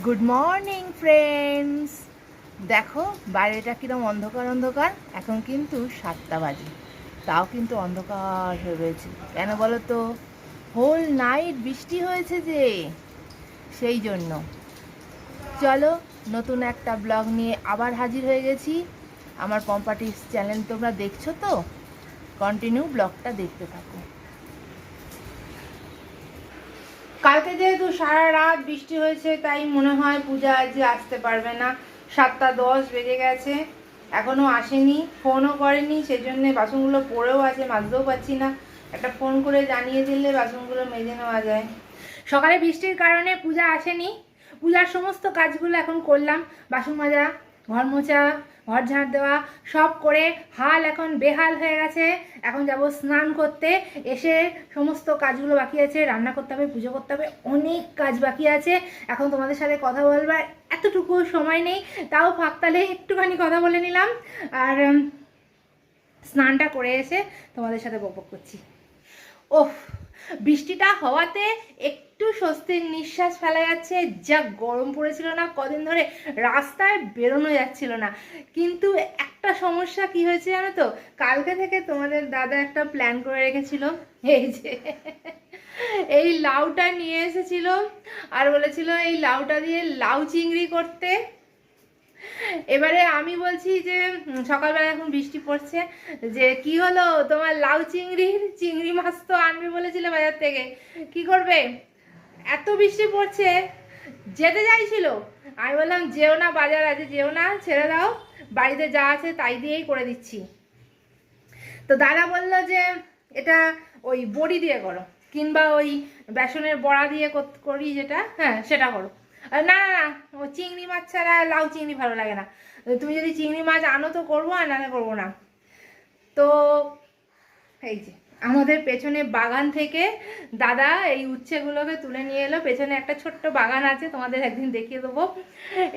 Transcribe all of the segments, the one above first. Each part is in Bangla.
গুড মর্নিং ফ্রেন্ডস দেখো, বাইরেটা কিরম অন্ধকার অন্ধকার? এখন কিন্তু সাতটা বাজে। তাও কিন্তু অন্ধকার হয়ে রয়েছে। কেন বলো তো হোল নাইট বৃষ্টি হয়েছে যে। সেই জন্য। চলো, নতুন একটা ব্লগ নিয়ে আবার হাজির হয়ে গেছি। আমার পম্পাটিস চ্যানেল তোমরা দেখছ তো? কন্টিনিউ ব্লগটা দেখতে থাকো। কালকে যেহেতু সারা রাত বৃষ্টি হয়েছে, তাই মনে হয় পূজা আজ আসতে পারবে না। সাতটা দশ বেজে গেছে, এখনও আসেনি ফোনও করেনি সেই জন্য বাসনগুলো পড়েও আছে, মাজতেও পাচ্ছি না। একটা ফোন করে জানিয়ে দিলে বাসনগুলো মেজে নেওয়া যায়। সকালে বৃষ্টির কারণে পূজা আসেনি। পূজার সমস্ত কাজগুলো এখন করলাম, বাসন মাজা ঘর মোছা, ঘর ঝাড় দেওয়া, সব করে হাল এখন বেহাল হয়ে গেছে। এখন যাব স্নান করতে। এসে সমস্ত কাজগুলো বাকি আছে। রান্না করতে হবে, পুজো করতে হবে, অনেক কাজ বাকি আছে। এখন তোমাদের সাথে কথা বলবার এতটুকু সময় নেই। তাও ফাঁকতালে একটুখানি কথা বলে নিলাম। আর স্নানটা করে এসে তোমাদের সাথে বকবক করছি। ওহ বৃষ্টিটা হওয়াতে একটু স্বস্তির নিঃশ্বাস ফেলা যাচ্ছে, যা গরম পড়েছিল না, কদিন ধরে রাস্তায় বেরোনো যাচ্ছিল না। কিন্তু একটা সমস্যা কি হয়েছে জানো তো? কালকে থেকে তোমাদের দাদা একটা প্ল্যান করে রেখেছিল। এই যে, এই লাউটা নিয়ে এসেছিল আর বলেছিল এই লাউটা দিয়ে লাউ চিংড়ি করতে। এবারে আমি বলছি যে সকালবেলা এখন বৃষ্টি পড়ছে, যে কি হলো? তোমার লাউ চিংড়ির চিংড়ি মাছ তো আনবে বলেছিলে বাজার থেকে। কি করবে? এত বৃষ্টি পড়ছে, যেতে চাইছিল। আমি বললাম, যেও না বাজার আছে যেও না, ছেড়ে দাও। বাড়িতে যা আছে তাই দিয়েই করে দিচ্ছি। তো দাদা বলল যে, এটা ওই বড়ি দিয়ে করো, কিংবা ওই বেসনের বড়া দিয়ে করি যেটা হ্যাঁ সেটা করো। না না না ও চিংড়ি মাছ ছাড়া লাউ চিংড়ি ভালো লাগে না। তুমি যদি চিংড়ি মাছ আনো তো করব, আর নাহলে করব না। তো এই যে, আমাদের পেছনে বাগান থেকে দাদা এই উচ্ছেগুলোকে তুলে নিয়ে এলো। পেছনে একটা ছোট্ট বাগান আছে, তোমাদের একদিন দেখিয়ে দেবো।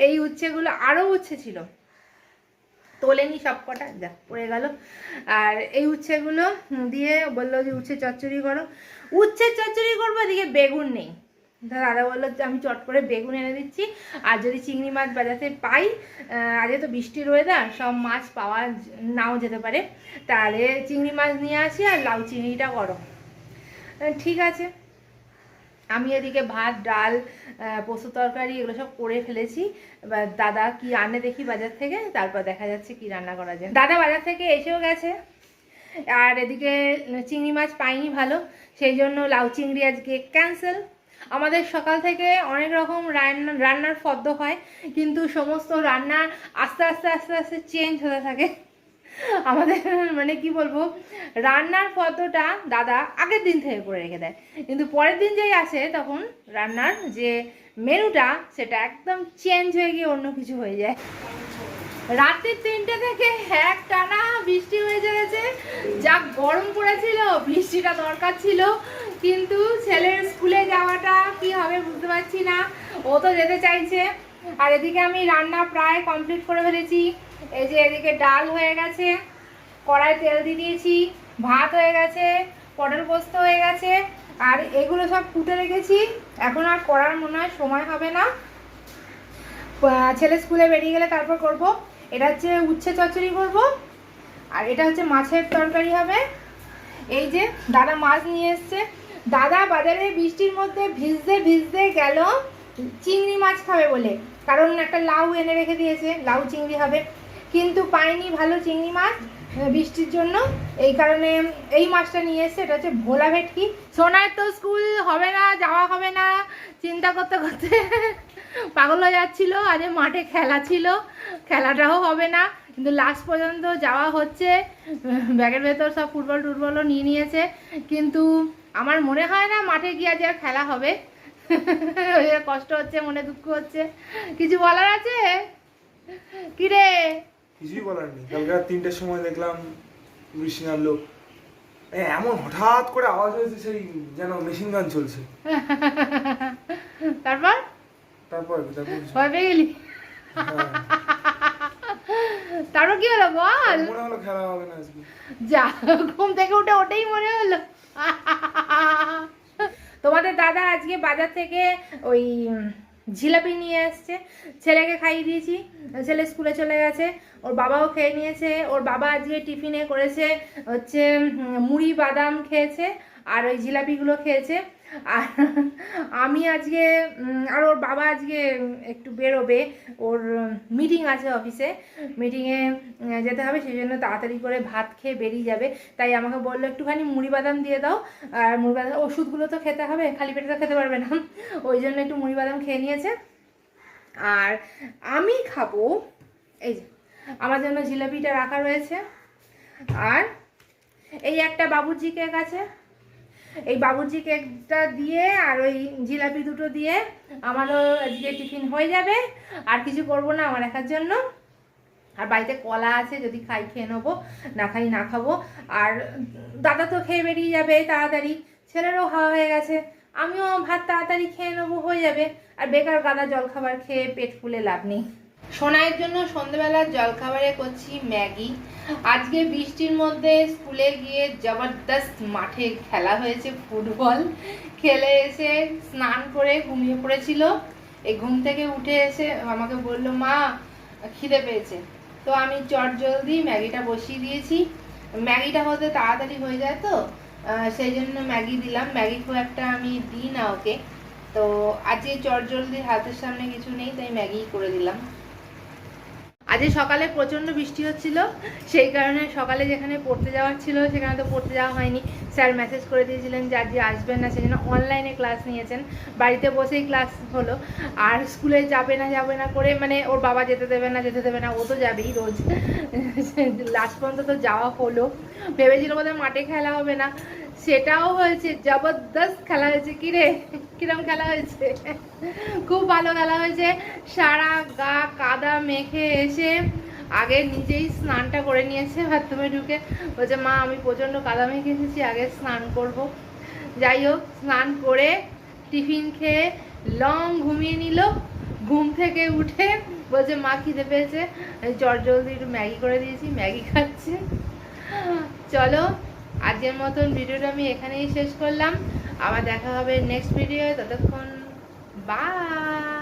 এই উচ্ছেগুলো আরও উচ্ছে ছিল। তোলেনি সব কটা, যা, পড়ে গেল। আর এই উচ্ছেগুলো দিয়ে বলল যে, উচ্ছে চচ্চড়ি করো। উচ্ছের চচ্চড়ি করব, এদিকে বেগুন নেই। দাদা বলল যে আমি চট করে বেগুন এনে দিচ্ছি, আর যদি চিংড়ি মাছ বাজাতে পাই আজকে তো বৃষ্টির ওয়েদার সব মাছ পাওয়া নাও যেতে পারে। তাহলে চিংড়ি মাছ নিয়ে আসি আর লাউ চিংড়িটা করো। ঠিক আছে। আমি এদিকে ভাত, ডাল পোস্ত তরকারি এগুলো সব করে ফেলেছি। এবার দাদা কি আনে দেখি বাজার থেকে, তারপর দেখা যাচ্ছে কি রান্না করা যায়। দাদা বাজার থেকে এসেও গেছে। আর এদিকে চিংড়ি মাছ পাইনি ভালো, সেই জন্য লাউ চিংড়ি আজকে ক্যান্সেল আমাদের সকাল থেকে অনেক রকম রান্না রান্নার ফদ্দ হয়, কিন্তু সমস্ত রান্না আস্তে আস্তে আস্তে আস্তে চেঞ্জ হতে থাকে। আমাদের মানে কি বলব, রান্নার পদ্মটা দাদা আগের দিন থেকে করে রেখে দেয়। কিন্তু পরের দিন যেই আসে তখন রান্নার যে মেনুটা, সেটা একদম চেঞ্জ হয়ে গিয়ে অন্য কিছু হয়ে যায়। রাত্রি তিনটে থেকে এক টানা বৃষ্টি হয়ে গেছে যা গরম পড়েছিল, বৃষ্টিটা দরকার ছিল। কিন্তু ছেলের স্কুলে যাওয়াটা কি হবে বুঝতে পারছি না। ও তো যেতে চাইছে। আর এদিকে আমি রান্না প্রায় কমপ্লিট করে ফেলেছি। এই যে এদিকে ডাল হয়ে গেছে, কড়াই তেল দিয়ে দিয়েছি, ভাত হয়ে গেছে, পটল পোস্ত হয়ে গেছে, আর এগুলো সব ফুটে রেখেছি। এখন আর করার মনে হয় সময় হবে না। ছেলে স্কুলে বেরিয়ে গেলে তারপর করব। এটা হচ্ছে উচ্ছে চচ্চড়ি করব। আর এটা হচ্ছে মাছের তরকারি হবে। এই যে দাদা মাছ নিয়ে এসছে। দাদা বাজারে বৃষ্টির মধ্যে ভিজতে ভিজতে গেল, চিংড়ি মাছ খাবে বলে। কারণ একটা লাউ এনে রেখে দিয়েছে, লাউ চিংড়ি হবে। কিন্তু পাইনি ভালো চিংড়ি মাছ বৃষ্টির জন্য। এই কারণে এই মাছটা নিয়ে এসছে, এটা হচ্ছে ভোলা ভেটকি। সোনার তো স্কুল হবে না, যাওয়া হবে না। চিন্তা করতে করতে পাগল হয়ে যাচ্ছিল আজ মাঠে খেলা ছিল, খেলাটাও হবে না। কিন্তু লাস্ট পর্যন্ত যাওয়া হচ্ছে। ব্যাগের ভেতর সব ফুটবল টুটবলও নিয়ে নিয়েছে। কিন্তু আমার মনে হয় না মাঠে গিয়ে আজ আর খেলা হবে। কষ্ট হচ্ছে মনে দুঃখ হচ্ছে। কিছু বলার আছে? কি রে কিছুই বলার নেই। কালকে রাত তিনটের সময় দেখলাম বৃষ্টি লোক। এ, এমন হঠাৎ করে আওয়াজ হয়েছে সেই যেন মেশিন গান চলছে। তারপর? তারপর ভয় পেয়ে গেলি? হ্যাঁ। তারপর কি হলো বল? মনে হলো খেলা হবে না আজকে। যা, ঘুম থেকে উঠে ওটাই মনে হলো। তোমাদের দাদা আজকে বাজার থেকে ওই জিলাপি নিয়ে এসছে ছেলেকে খাইয়ে দিয়েছি, ছেলে স্কুলে চলে গেছে, ওর বাবাও খেয়ে নিয়েছে, ওর বাবা আজকে টিফিনে করেছে হচ্ছে মুড়ি বাদাম খেয়েছে আর ওই জিলাপিগুলো খেয়েছে। আর আমি আজকে আর ওর বাবা আজকে একটু বেরোবে। ওর মিটিং আছে অফিসে। মিটিংয়ে যেতে হবে, সেই জন্য তাড়াতাড়ি করে ভাত খেয়ে বেরিয়ে যাবে। তাই আমাকে বলল, একটুখানি মুড়ি বাদাম দিয়ে দাও। আর মুড়ি বাদাম, ওষুধগুলো তো খেতে হবে, খালি পেটে তো খেতে পারবে না। ওই জন্য একটু মুড়ি বাদাম খেয়ে নিয়েছে। আর আমি খাব, এই যে, আমার জন্য জিলাপিটা রাখা রয়েছে। আর এই একটা বাবুর্চি কেক আছে। এই বাবুর্চি কেকটা দিয়ে আর ওই জিলাপি দুটো দিয়ে আমারও আজকে টিফিন হয়ে যাবে। আর কিছু করব না আমার একার জন্য। আর বাড়িতে কলা আছে, যদি খাই খেয়ে নেব, না খাই না খাব। আর দাদা তো খেয়ে বেরিয়ে যাবে তাড়াতাড়ি। ছেলেরও খাওয়া হয়ে গেছে। আমিও ভাত তাড়াতাড়ি খেয়ে নেব, হয়ে যাবে। আর বেকার গাদা জলখাবার খেয়ে পেট ফুলে লাভ নেই। সোনাইয়ের জন্য সন্ধেবেলার জলখাবারে করছি ম্যাগি। আজকে বৃষ্টির মধ্যে স্কুলে গিয়ে জবরদস্ত মাঠে খেলা হয়েছে ফুটবল। খেলে এসে স্নান করে ঘুমিয়ে পড়েছিল। এই ঘুম থেকে উঠে এসে আমাকে বলল, মা, খিদে পেয়েছে। তো আমি চট জলদি ম্যাগিটা বসিয়ে দিয়েছি। ম্যাগিটা হতে তাড়াতাড়ি হয়ে যায় তো সেই জন্য ম্যাগি দিলাম। ম্যাগি খুব একটা আমি দিই না ওকে। তো আজকে চট জলদি হাতের সামনে কিছু নেই, তাই ম্যাগি করে দিলাম। আজকে সকালে প্রচণ্ড বৃষ্টি হচ্ছিল, সেই কারণে সকালে যেখানে পড়তে যাওয়ার ছিল সেখানে তো পড়তে যাওয়া হয়নি। স্যার মেসেজ করে দিয়েছিলেন যে আজকে আসবেন না, সেজন্য অনলাইনে ক্লাস নিয়েছেন। বাড়িতে বসেই ক্লাস হলো। আর স্কুলে যাবে না যাবে না করে মানে ওর বাবা যেতে দেবে না, যেতে দেবে না, ও তো যাবেই রোজ। লাস্ট পর্যন্ত তো যাওয়া হলো। ভেবেছিল বোধহয় মাঠে খেলা হবে না। সেটাও হয়েছে, জবরদস্ত খেলা হয়েছে। কি রে? কিরম খেলা হয়েছে? খুব ভালো খেলা হয়েছে। সারা গা কাদা মেখে এসে আগে নিজেই স্নানটা করে নিয়েছে, বাথরুমে ঢুকে। বলছে, মা, আমি প্রচণ্ড কাদা মেখে এসেছি, আগে স্নান করব। যাই হোক, স্নান করে টিফিন খেয়ে লং ঘুমিয়ে নিল। ঘুম থেকে উঠে বলছে, মা, খিদে পেয়েছে। চট জলদি একটু ম্যাগি করে দিয়েছি, ম্যাগি খাচ্ছে। চলো আজকের মতন ভিডিওটা আমি এখানেই শেষ করলাম। আবার দেখা হবে নেক্সট ভিডিও ততক্ষণ বাই